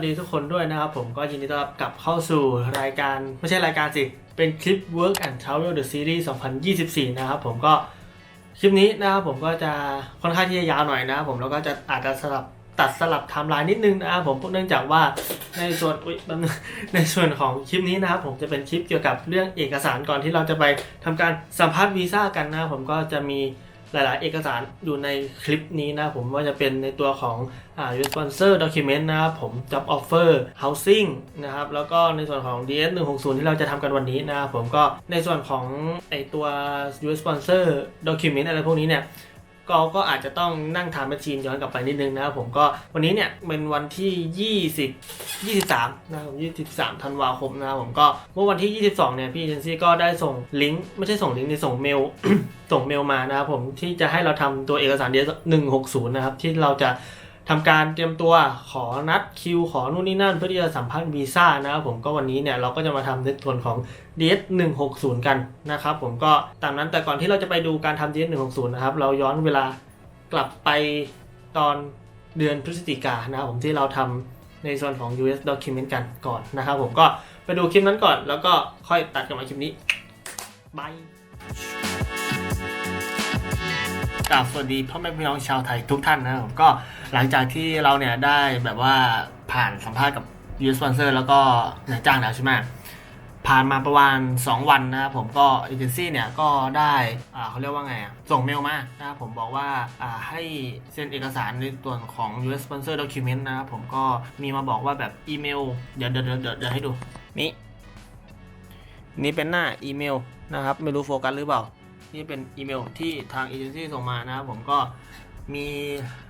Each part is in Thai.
สวัสดีทุกคนด้วยนะครับผมก็ยินดีต้อนรับกลับเข้าสู่รายการไม่ใช่รายการสิ เป็นคลิป Work and Travel the Series 2024 นะครับผมก็คลิปนี้นะครับผมก็จะค่อนข้างที่จะยาวหน่อยนะครับผมแล้วก็จะอาจจะสลับตัดสลับไทม์ไลน์นิดนึงนะครับผมเนื่องจากว่าในส่วนในส่วนของคลิปนี้นะครับผมจะเป็นคลิปเกี่ยวกับเรื่องเอกสารก่อนที่เราจะไปทำการสัมภาษณ์วีซ่ากันนะครับผมก็จะมี หลาย ๆ เอกสารอยู่ในคลิปนี้นะผมว่าจะเป็นในตัวของอ่า sponsor document นะครับผม job offer housing นะครับแล้วก็ในส่วนของ DS 160 ที่เราจะทำกันวันนี้นะครับผมก็ในส่วนของไอตัว US sponsor document อะไรพวกนี้เนี่ย ก็ก็อาจจะต้องนั่งทำแมชชีนย้อนกลับไปนิดนึงนะครับผมก็วันนี้เนี่ยเป็นวันที่ 20 23นะครับผม23 ธันวาคมนะครับผมก็เมื่อวันที่ 22 เนี่ยพี่เจนซี่ก็ได้ส่งลิงก์ไม่ใช่ส่งลิงก์ในส่งเมล ส่งเมลมานะครับผมที่จะให้เราทำตัวเอกสารเดีย160 นะครับที่เราจะ ทำการเตรียมตัวขอนัดคิว ขอนู่นนี่นั่น เพื่อที่จะสัมภาษณ์วีซ่านะครับผมก็วันนี้เนี่ยเราก็จะมาทำในส่วนของ DS 160 กันนะครับผมก็ตามนั้นแต่ก่อนที่เราจะไปดูการทำ DS 160 นะครับเราย้อนเวลากลับไปตอนเดือนพฤศจิกานนะครับผมที่เราทำในส่วนของ US document กันก่อนนะครับผมก็ไปดูคลิปนั้นก่อน แล้วก็ค่อยตัดกลับมาคลิปนี้บาย กราบสวัสดีพ่อแม่พี่น้องชาวไทยทุกท่านนะครับผมก็หลังจากที่เราเนี่ยได้แบบว่าผ่านสัมภาษณ์กับ US sponsor แล้วก็นายจ้างแล้วใช่ไหมผ่านมาประมาณ 2 วันนะครับผมก็เอเจนซี่เนี่ยก็ได้อ่าเขาเรียกว่าไงอะส่งเมลมานะครับผมบอกว่าอ่าให้เซ็นเอกสารในส่วนของ US sponsor document นะครับผมก็มีมาบอกว่าแบบอีเมล เดี๋ยวเดี๋ยวเดี๋ยวเดี๋ยวให้ดู นี่ นี่เป็นหน้าอีเมลนะครับ ไม่รู้โฟกัสหรือเปล่า นี่เป็นอีเมลที่ทางเอเจนซี่ส่งมานะครับผมก็มี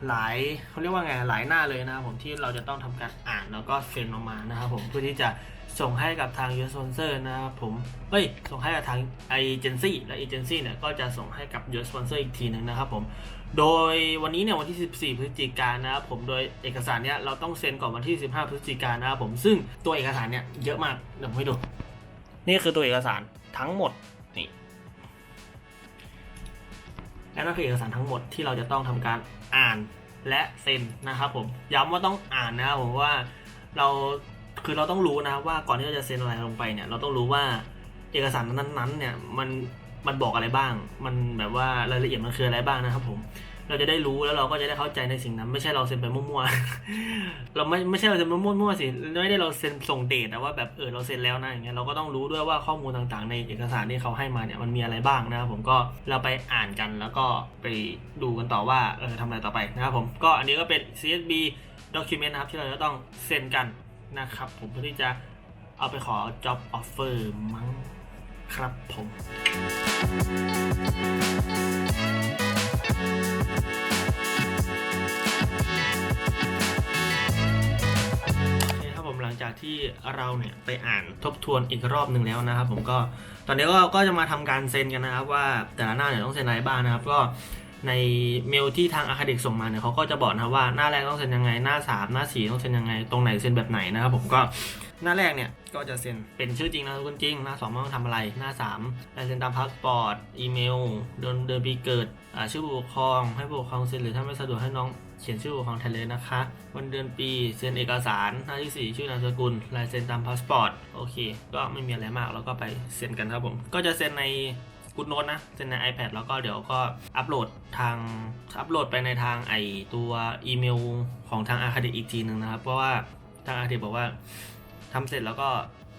หลายเขาเรียกว่าไงหลายหน้าเลยนะครับผมที่เราจะต้องทำการอ่านแล้วก็เซ็นออกมานะครับผมเพื่อที่จะส่งให้กับทาง US sponsor นะครับผมเฮ้ยส่งให้กับทางเอเจนซี่และเอเจนซี่เนี่ยก็จะส่งให้กับ US sponsor อีกทีหนึ่งนะครับผมโดยวันนี้เนี่ยวันที่ 14 พฤศจิกายนนะครับผมโดยเอกสารเนี่ยเราต้องเซ็นก่อนวันที่ 15 พฤศจิกายนนะครับผมซึ่งตัวเอกสารเนี่ยเยอะมากเดี๋ยวผมให้ดูนี่คือตัวเอกสารทั้งหมด และนั่นคือเอกสารทั้งหมดที่เราจะต้องทำการอ่านและเซ็นนะครับผมย้ำว่าต้องอ่านนะครับผมว่าเราคือเราต้องรู้นะว่าก่อนที่เราจะเซ็นอะไรลงไปเนี่ยเราต้องรู้ว่าเอกสารนั้นๆเนี่ยมันมันบอกอะไรบ้าง มันแบบว่ารายละเอียดมันคืออะไรบ้างนะครับผม เราจะได้รู้แล้วเราก็จะได้เข้าใจในสิ่งนั้น ไม่ใช่เราเซ็นไปมั่วๆ เราไม่ไม่ใช่เราเซ็นมั่วๆสิไม่ได้เราเซ็นส่งเดทนะว่าแบบเออเราเซ็นแล้วนะอย่างเงี้ยเราก็ต้องรู้ด้วยว่าข้อมูลต่างๆ ในเอกสารที่เขาให้มาเนี่ยมันมีอะไรบ้างนะครับผมก็เราไปอ่านกันแล้วก็ไปดูกันต่อว่าเออทำอะไรต่อไปนะครับผมก็อันนี้ก็เป็น CSB document นะครับที่เราจะต้องเซ็นกันนะครับผมเพื่อที่จะเอาไปขอ job offer มั้งครับผม โอเคครับผมหลังจากที่เราเนี่ยไปอ่านทบทวนอีกรอบหนึ่งแล้วนะครับ ผมก็ตอนนี้ก็ก็จะมาทำการเซ็นกันนะครับ ว่าแต่ละหน้าเนี่ยต้องเซ็นอะไรบ้างนะครับ ก็ในเมลที่ทางอาคาเด็กส่งมาเนี่ยเขาก็จะบอกนะครับว่าหน้าแรกต้องเซ็นยังไงหน้า 3 หน้า 4 ต้องเซ็นยังไง ตรงไหนเซ็นแบบไหนนะครับ ผมก็ หน้าแรกเนี่ยก็จะเซ็นเป็นชื่อจริงนามสกุลจริง หน้า2ไม่ต้องทำอะไร หน้า3ลายเซ็นตามพาสปอร์ต อีเมล เดือนเดือนปีเกิดชื่อผู้ปกครอง ให้ผู้ปกครองเซ็นหรือถ้าไม่สะดวกให้น้องเขียนชื่อผู้ปกครองแทนเลยนะคะ วันเดือนปีเซ็นเอกสารหน้าที่ 4 ชื่อนามสกุลลายเซ็นตามพาสปอร์ตโอเค ก็ไม่มีอะไรมากแล้วก็ไปเซ็นกันครับผม ก็จะเซ็นในกูดโน้ตนะเซ็นใน iPad แล้วก็เดี๋ยวก็อัปโหลดทางอัปโหลดไปในทางไอตัวอีเมลของทางอาคาเดอีกทีหนึ่งนะครับ เพราะว่าทางอาคาเดบอกว่า ทำเสร็จแล้วก็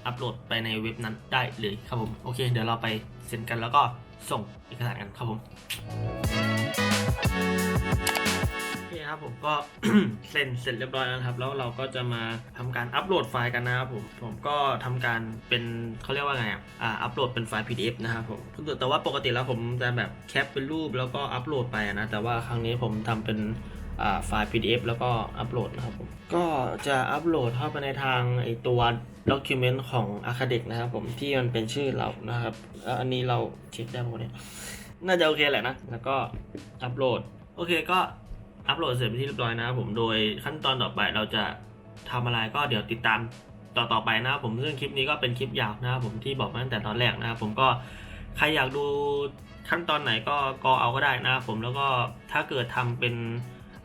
อัปโหลดไปในเว็บนั้นได้เลยครับผม โอเค เดี๋ยวเราไปเซ็นกันแล้วก็ส่งเอกสารกันครับผมโอเคครับผมก็เซ็นเสร็จเรียบร้อยแล้วครับ แล้วเราก็จะมาทำการอัปโหลดไฟล์กันนะครับผมผมก็ทำการเป็นเขาเรียกว่าไงอะอ่าอัปโหลดเป็นไฟล์ PDF นะครับผมแต่ว่าปกติแล้วผมจะแบบแคปเป็นรูปแล้วก็อัปโหลดไปนะแต่ว่าครั้งนี้ผมทำเป็น ไฟล์ PDF แล้วก็อัปโหลดนะครับผมก็จะอัปโหลดเข้าไปในทางไอตัว document ของ a c a d e c นะครับผมที่มันเป็นชื่อเรานะครับอันนี้เราเช็คได้ปะเนี่ยน่าจะโอเคแหละนะ แล้วก็อัปโหลด โอเคก็อัปโหลดเสร็จไปที่เรียบร้อยนะครับผมโดยขั้นตอนต่อไปเราจะทำอะไรก็เดี๋ยวติดตามต่อต่อไปนะครับผมซึ่งคลิปนี้ก็เป็นคลิปยาวนะครับผมที่บอกมาตั้งแต่ตอนแรกนะครับผมก็ใครอยากดูขั้นตอนไหนก็ก็เอาก็ได้นะครับผมแล้วก็ถ้าเกิดทำเป็น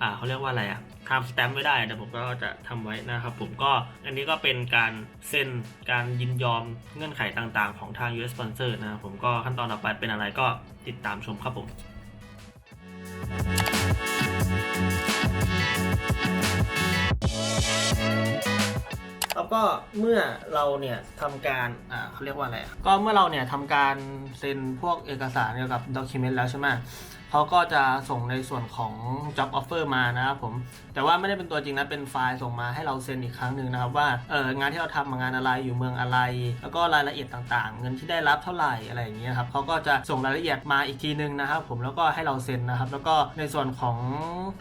อ่าเขาเรียกว่าอะไรอะทำสแตมป์ไม่ได้แต่ผมก็จะทำไว้นะครับผมก็อันนี้ก็เป็นการเซ็นการยินยอมเงื่อนไขต่างๆ ของทาง US sponsor นะครับผมก็ขั้นตอนต่อไปเป็นอะไรก็ติดตามชมครับผมแล้วก็เมื่อเราเนี่ยทำการอ่าเขาเรียกว่าอะไรอะก็เมื่อเราเนี่ยทำการเซ็นพวกเอกสารเกี่ยวกับด็อกิเมนต์แล้วใช่ไหม เขาก็จะส่งในส่วนของ job offer มานะครับผมแต่ว่าไม่ได้เป็นตัวจริงนะเป็นไฟล์ส่งมาให้เราเซ็นอีกครั้งหนึ่งนะครับว่าเอองานที่เราทำมางานอะไรอยู่เมืองอะไร แล้วก็รายละเอียดต่างๆ เงินที่ได้รับเท่าไหร่อะไรอย่างเงี้ยครับเขาก็จะส่งรายละเอียดมาอีกทีนึงนะครับผมแล้วก็ให้เราเซ็นนะครับแล้วก็ในส่วนของ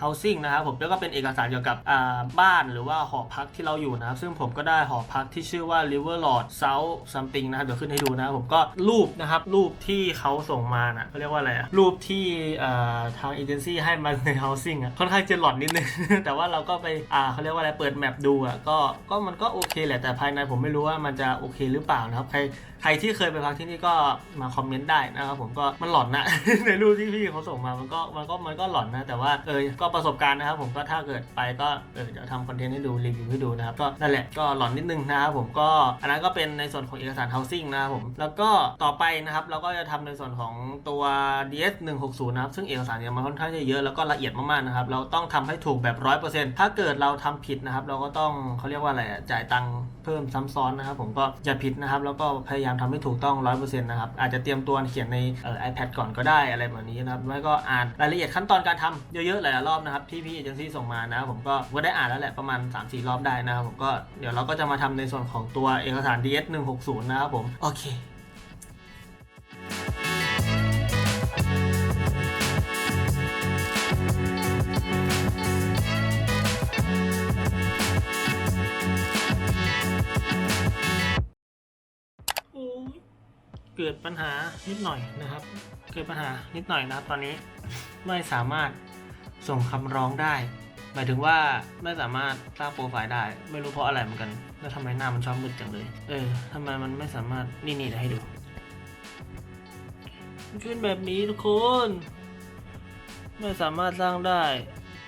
housing นะครับผมแล้วก็เป็นเอกสารเกี่ยวกับอ่าบ้านหรือว่าหอพักที่เราอยู่นะครับซึ่งผมก็ได้หอพักที่ชื่อว่า River Lord South something นะครับเดี๋ยวขึ้นให้ดูนะครับผมก็รูปนะครับรูปที่เขาส่งมานะเขาเรียกว่าอะไรรูปที่ทางเอเจนซี่ให้มาใน housing อะค่อนข้างจะหลอนนิดนึง แต่ว่าเราก็ไปอ่าเขาเรียกว่าอะไรเปิดแมปดูอะก็ก็มันก็โอเคแหละแต่ภายในผมไม่รู้ว่ามันจะโอเคหรือเปล่านะครับใครใครที่เคยไปพักที่นี่ก็มาคอมเมนต์ได้นะครับผมก็มันหลอนนะ ในรูปที่พี่เขาส่งมามันก็มันก็มันก็หลอนนะ แต่ว่าเออก็ประสบการณ์นะครับผมก็ถ้าเกิดไปก็เออเดี๋ยวทำคอนเทนต์ให้ดูรีวิวให้ดูนะครับก็นั่นแหละก็หลอนนิดนึงนะครับผมก็อันนั้นก็เป็นในส่วนของเอกสาร housing นะครับผมแล้วก็ต่อไปนะครับเราก็จะทำในส่วนของตัว DS 160นะครับซึ่งเอกสารเนี่ยมันค่อนข้างจะเยอะแล้วก็ละเอียดมากๆนะครับเราต้องทำให้ถูกแบบ 100%ถ้าเกิดเราทำผิดนะครับเราก็ต้องเขาเรียกว่าอะไรจ่ายตังค์เพิ่มซ้ำซ้อนนะครับผมก็อย่าผิดนะครับแล้วก็พยายายามทำให้ถูกต้องร้อยเปอร์เซ็นต์นะครับ อาจจะเตรียมตัวเขียนในเอ่อ iPad ก่อนก็ได้อะไรแบบนี้นะครับแล้วก็อ่านรายละเอียดขั้นตอนการทำเยอะๆหลายๆรอบนะครับที่พี่เอเจนซี่ส่งมานะครับผมก็ก็ได้อ่านแล้วแหละประมาณ 3-4 รอบได้นะครับผมก็เดี๋ยวเราก็จะมาทำในส่วนของตัวเอกสาร DS 160นะครับผมโอเค เกิดปัญหานิดหน่อยนะครับ เกิดปัญหานิดหน่อยนะครับตอนนี้ไม่สามารถส่งคำร้องได้ หมายถึงว่าไม่สามารถสร้างโปรไฟล์ได้ ไม่รู้เพราะอะไรเหมือนกัน แล้วทำไมหน้ามันชอบมืดจังเลย เออทำไมมันไม่สามารถนี่นี่ให้ดูมันขึ้นแบบนี้ทุกคน ไม่สามารถสร้างได้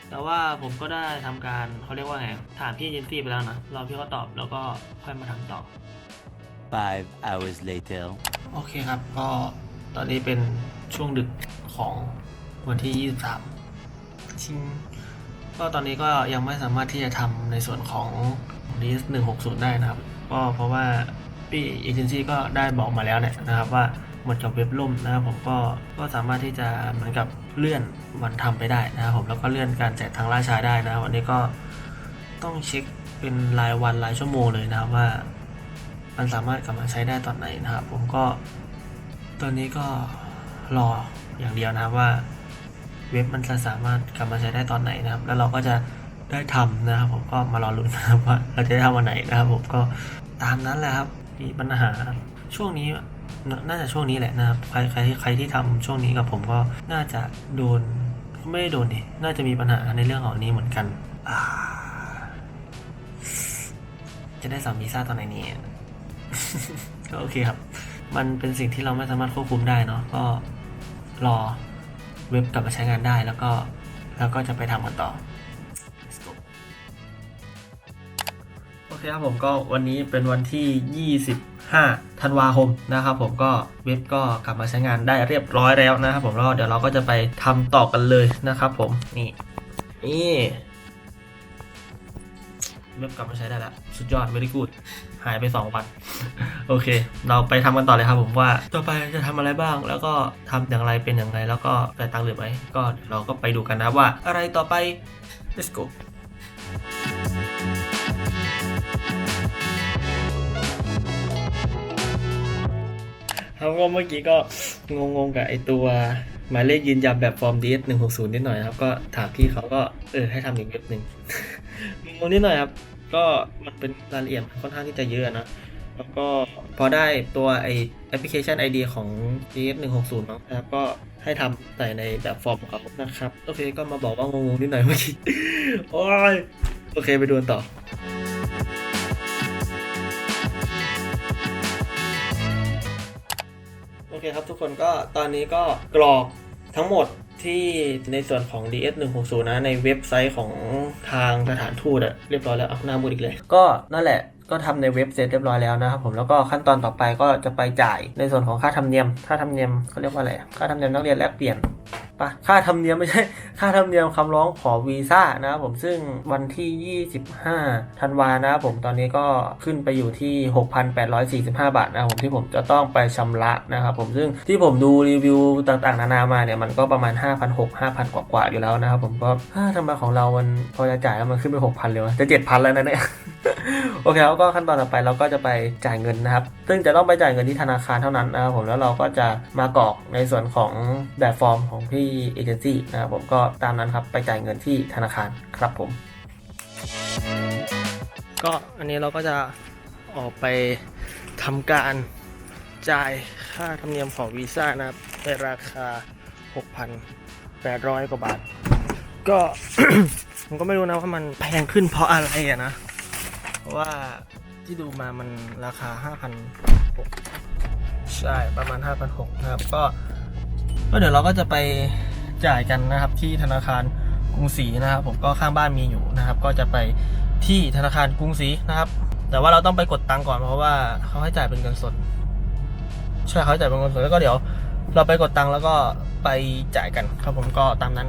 แต่ว่าผมก็ได้ทำการเขาเรียกว่าไง ถามพี่เอเจนซี่ไปแล้วนะ รอพี่เขาตอบแล้วก็ค่อยมาทำต่อ Five hours later. โอเคครับ ก็ตอนนี้เป็นช่วงดึกของวันที่ 23 ชิง ก็ตอนนี้ก็ยังไม่สามารถที่จะทำในส่วนของ DS 160 ได้นะครับ ก็เพราะว่าพี่เอเจนซี่ก็ได้บอกมาแล้วเนี่ยนะครับว่าหมดกับเว็บล่มนะครับผมก็ก็สามารถที่จะเหมือนกับเลื่อนวันทำไปได้นะครับผมแล้วก็เลื่อนการแจกทางล่าชาได้นะวันนี้ก็ต้องเช็คเป็นรายวันรายชั่วโมงเลยนะครับว่า มันสามารถกลับมาใช้ได้ตอนไหนนะครับ ผมก็ตอนนี้ก็รออย่างเดียวนะครับว่าเว็บมันจะสามารถกลับมาใช้ได้ตอนไหนนะครับ แล้วเราก็จะได้ทำนะครับ ผมก็มารอลุ้นนะครับว่าเราจะได้ทำวันไหนนะครับ ผมก็ตามนั้นแหละครับมีปัญหาช่วงนี้น่าจะช่วงนี้แหละนะครับใครใครใครที่ทำช่วงนี้กับผมก็น่าจะโดนไม่ได้โดนดิน่าจะมีปัญหาในเรื่องของนี้เหมือนกันจะได้สามวีซ่าตอนไหนเนี่ย ก็โอเคครับ มันเป็นสิ่งที่เราไม่สามารถควบคุมได้เนาะก็รอเว็บกลับมาใช้งานได้แล้วก็แล้วก็จะไปทำกันต่อโอเคครับผมก็วันนี้เป็นวันที่ 25 ธันวาคมนะครับผมก็เว็บก็กลับมาใช้งานได้เรียบร้อยแล้วนะครับผมแล้วเดี๋ยวเราก็จะไปทำต่อกันเลยนะครับผมนี่นี่เว็บกลับมาใช้ได้แล้ว สุดยอด very good หายไป 2 วัน โอเค เราไปทำกันต่อเลยครับผมว่าต่อไปจะทำอะไรบ้าง แล้วก็ทำอย่างไรเป็นอย่างไร แล้วก็จ่ตังค์หรือไหมก็เราก็ไปดูกันนะว่า อะไรต่อไป let's go ครับก็เมื่อกี้ก็งงๆกับไอตัวหมายเลขยืนยันแบบฟอร์ม DS 160นิดหน่อยครับ ก็ถามพี่เขาก็เออให้ทำอีกเว็บหนึ่งงงนิดหน่อยครับ ก็มันเป็นรายละเอียดค่อนข้างที่จะเยอะนะ แล้วก็พอได้ตัวไอแอปพลิเคชัน ID ของ DS 160มั้งนะครับก็ให้ทำใส่ในแบบฟอร์มของเขานะครับ โอเคก็มาบอกว่างงๆนิดหน่อยเมื่อกี้ โอ้ย โอเคไปดูกันต่อโอเคครับทุกคนก็ตอนนี้ก็กรอกทั้งหมด ที่ในส่วนของ DS 1 6 0นะในเว็บไซต์ของทางสถานทูตอะเรียบร้อยแล้วเอาหน้าบูดอีกเลย ก็นั่นแหละ ก็ทำในเว็บเสร็จเรียบร้อยแล้วนะครับผมแล้วก็ขั้นตอนต่อไปก็จะไปจ่ายในส่วนของค่าธรรมเนียม ค่าธรรมเนียมเขาเรียกว่าอะไรค่าธรรมเนียมนักเรียนแลกเปลี่ยนปะค่าธรรมเนียมไม่ใช่ ค่าธรรมเนียมคำร้องขอวีซ่านะครับผมซึ่งวันที่ 25 ธันวานะครับผมตอนนี้ก็ขึ้นไปอยู่ที่ 6,845 บาทนะครับผมที่ผมจะต้องไปชำระนะครับผมซึ่งที่ผมดูรีวิวต่างๆ นานามาเนี่ยมันก็ประมาณ 5,600 5,000 กว่าๆอยู่แล้วนะครับผมก็ถ้าทำไมของเรามันพอจะจ่ายแล้วมันขึ้นไป 6,000เลยวะจะ7,000 แล้วนะเนี่ยโอเคแล้วก็ขั้นตอนต่อไปเราก็จะไปจ่ายเงินนะครับ ซึ่งจะต้องไปจ่ายเงินที่ธนาคารเท่านั้นนะครับผมแล้วเราก็จะมากรอกในส่วนของแบบฟอร์มของพี่เอเจนซี่นะครับผมก็ตามนั้นครับไปจ่ายเงินที่ธนาคารครับผม ก็อันนี้เราก็จะออกไปทำการจ่ายค่าธรรมเนียมของวีซ่านะครับในราคา 6,800 กว่าบาท ก็ ผมก็ไม่รู้นะว่ามันแพงขึ้นเพราะอะไรอะนะ ราะว่าที่ดูมามันราคา5,600ใช่ประมาณ5,600นะครับก็ก็เดี๋ยวเราก็จะไปจ่ายกันนะครับ ที่ธนาคารกรุงศรีนะครับ ผมก็ข้างบ้านมีอยู่นะครับ ก็จะไปที่ธนาคารกรุงศรีนะครับ แต่ว่าเราต้องไปกดตังก่อนเพราะว่าเขาให้จ่ายเป็นเงินสดใช่เขาให้จ่ายเป็นเงินสดแล้วก็เดี๋ยว เราไปกดตังแล้วก็ไปจ่ายกันครับผมก็ตามนั้น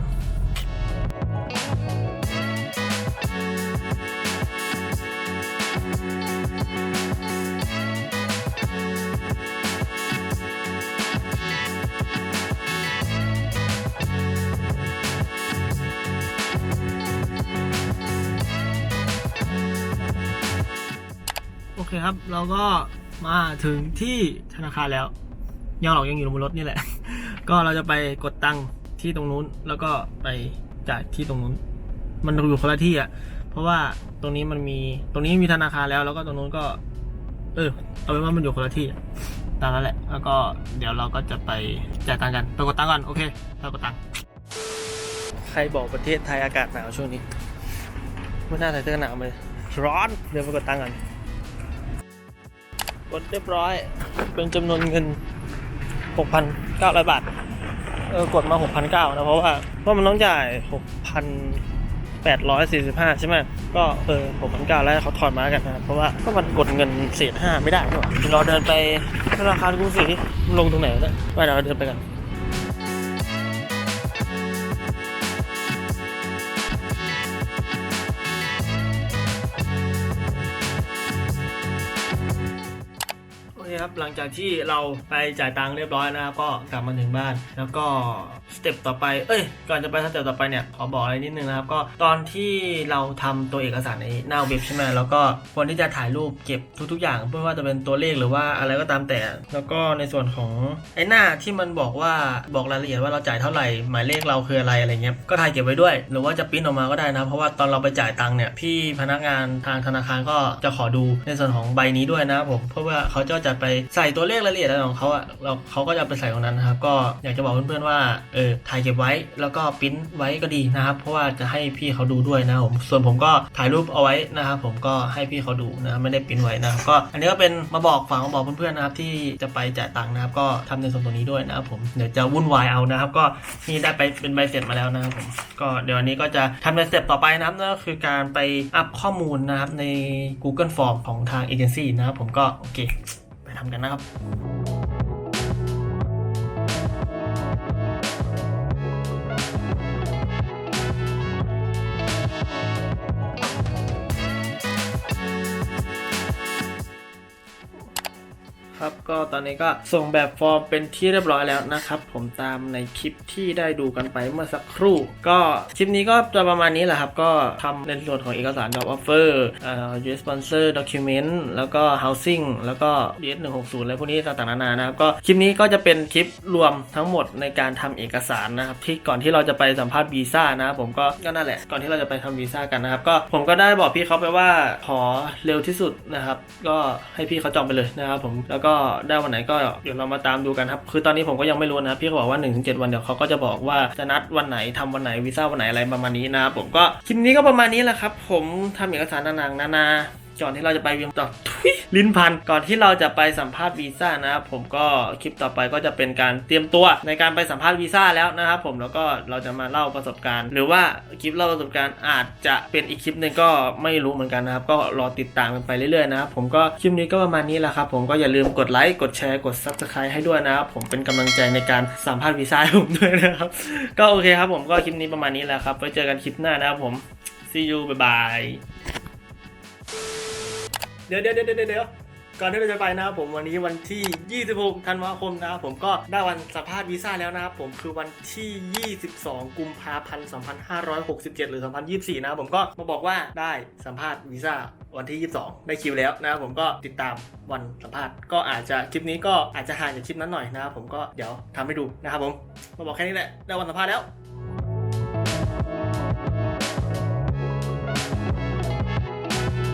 เคครับ เราก็มาถึงที่ธนาคารแล้วยังหรอกยังอยู่บนรถนี่แหละ ก็เราจะไปกดตังค์ที่ตรงนู้น แล้วก็ไปจ่ายที่ตรงนู้น มันอยู่คนละที่อะ เพราะว่าตรงนี้มันมีตรงนี้มีธนาคารแล้ว แล้วก็ตรงนู้นก็ เออ เอาเป็นว่ามันอยู่คนละที่ตามนั้นแหละ แล้วก็เดี๋ยวเราก็จะไปจ่ายตังค์กันไปกดตังค์ก่อนโอเคไปกดตังค์ใครบอกประเทศไทยอากาศหนาวช่วงนี้ไม่น่าใส่เสื้อหนาวเลยร้อนเดี๋ยวไปกดตังค์กัน กดเรียบร้อย เป็นจำนวนเงิน 6,900 บาท เออ กดมา 6,900นะ เพราะว่า เพราะมันต้องจ่าย 6,845 ใช่ไหม ก็เออ6,900 แล้วเขาถอนมากันนะ เพราะว่าก็มันกดเงินเศษ5ไม่ได้นี่หว่าเดี๋ยเราเดินไปธนาคารกรุงศรีลงตรงไหนวะเนี่ยไปเดี๋ยวเราเดินไปกัน ครับหลังจากที่เราไปจ่ายตังค์เรียบร้อยนะครับก็กลับมาถึงบ้าน แล้วก็สเต็ปต่อไปเอ้ยก่อนจะไปสเต็ปต่อไปเนี่ยขอบอกอะไรนิดนึงนะครับก็ตอนที่เราทำตัวเอกสารในหน้าเว็บใช่ไหมแล้วก็ควรที่จะถ่ายรูปเก็บทุกๆ อย่างไม่ว่าจะเป็นตัวเลขหรือว่าอะไรก็ตามแต่ แล้วก็ในส่วนของไอ้หน้าที่มันบอกว่าบอกรายละเอียดว่าเราจ่ายเท่าไหร่หมายเลขเราคืออะไรอะไรเงี้ยก็ถ่ายเก็บไว้ด้วย หรือว่าจะปริ้นออกมาก็ได้นะเพราะว่าตอนเราไปจ่ายตังค์เนี่ยพี่พนักงานทางธนาคารก็จะขอดูในส่วนของใบนี้ด้วยนะผมเพราะว่าเขาจะจะไปใส่ตัวเลขรายละเอียดอะไรของเขาอะเราเขาก็จะไปใส่ตรงนั้นนะครับ ก็อยากจะบอกเพื่อนๆว่าเออถ่ายเก็บไว้แล้วก็ปริ้นไว้ก็ดีนะครับ เพราะว่าจะให้พี่เขาดูด้วยนะผมส่วนผมก็ถ่ายรูปเอาไว้นะครับผมก็ให้พี่เขาดูนะไม่ได้ปริ้นไว้นะครับก็อันนี้ก็เป็นมาบอกฝากมาบอกเพื่อนๆนะครับ ที่จะไปจ่ายตังค์นะครับ ก็ทำในส่วนตรงนี้ด้วยนะครับผมเดี๋ยวจะวุ่นวายเอานะครับ ก็นี่ได้ไปเป็นใบเสร็จมาแล้วนะครับผมก็เดี๋ยววันนี้ก็จะทำในสเต็ปต่อไปนะครับนั่นก็คือการไปอัพข้อมูลนะครับใน Google Form ของทางเอเจนซี่นะครับผมก็โอเค ทำกันนะครับ ครับก็ตอนนี้ก็ส่งแบบฟอร์มเป็นที่เรียบร้อยแล้วนะครับผมตามในคลิปที่ได้ดูกันไปเมื่อสักครู่ ก็คลิปนี้ก็จะประมาณนี้แหละครับ ก็ทำในส่วนของเอกสาร job offer เอ่อ US sponsor document แล้วก็ housing แล้วก็ DS 160อะไรพวกนี้ต่างๆนานานะครับก็คลิปนี้ก็จะเป็นคลิปรวมทั้งหมดในการทำเอกสารนะครับที่ก่อนที่เราจะไปสัมภาษณ์วีซ่านะครับผมก็ก็นั่นแหละก่อนที่เราจะไปทำวีซ่ากันนะครับก็ผมก็ได้บอกพี่เขาไปว่าขอเร็วที่สุดนะครับก็ให้พี่เขาจองไปเลยนะครับผมแล้วก็็ได้วันไหนก็เดี๋ยวเรามาตามดูกันครับ คือตอนนี้ผมก็ยังไม่รู้นะ พี่เขาบอกว่า 1-7 วันเดี๋ยวเขาก็จะบอกว่าจะนัดวันไหนทำวันไหนวีซ่าวันไหนอะไรประมาณนี้นะผมก็คลิปนี้ก็ประมาณนี้แหละครับ ผมทำเอกสารต่างๆนานา ก่อนที่เราจะไปเวียงต่อทุยลิ้นพัน ก่อนที่เราจะไปสัมภาษณ์วีซ่านะครับผมก็คลิปต่อไปก็จะเป็นการเตรียมตัวในการไปสัมภาษณ์วีซ่าแล้วนะครับผมแล้วก็เราจะมาเล่าประสบการณ์ หรือว่าคลิปเล่าประสบการณ์อาจจะเป็นอีกคลิปหนึ่งก็ไม่รู้เหมือนกันนะครับ ก็รอติดตามกันไปเรื่อยๆนะครับผมก็คลิปนี้ก็ประมาณนี้แหละครับผมก็อย่าลืมกดไลค์กดแชร์กด subscribe ให้ด้วยนะครับผมเป็นกำลังใจในการสัมภาษณ์วีซ่าผมด้วยนะครับก็โอเคครับผมก็คลิปนี้ประมาณนี้แหละครับไว้เจอกันคลิปหน้านะครับผม see you bye bye เดี๋ยวเดี๋ยวเดี๋ยวเดี๋ยวเดี๋ยวก่อนที่เราจะไปนะครับผมวันนี้วันที่ 26 ธันวาคมนะครับผมก็ได้วันสัมภาษณ์วีซ่าแล้วนะครับผมคือวันที่ 22 กุมภาพันธ์ 2567 หรือ 2024 นะครับผมก็มาบอกว่าได้สัมภาษณ์วีซ่าวันที่ 22 ได้คิวแล้วนะครับผมก็ติดตามวันสัมภาษณ์ก็อาจจะคลิปนี้ก็อาจจะห่างจากคลิปนั้นหน่อยนะครับผมก็เดี๋ยวทำให้ดูนะครับผมมาบอกแค่นี้แหละได้วันสัมภาษณ์แล้ว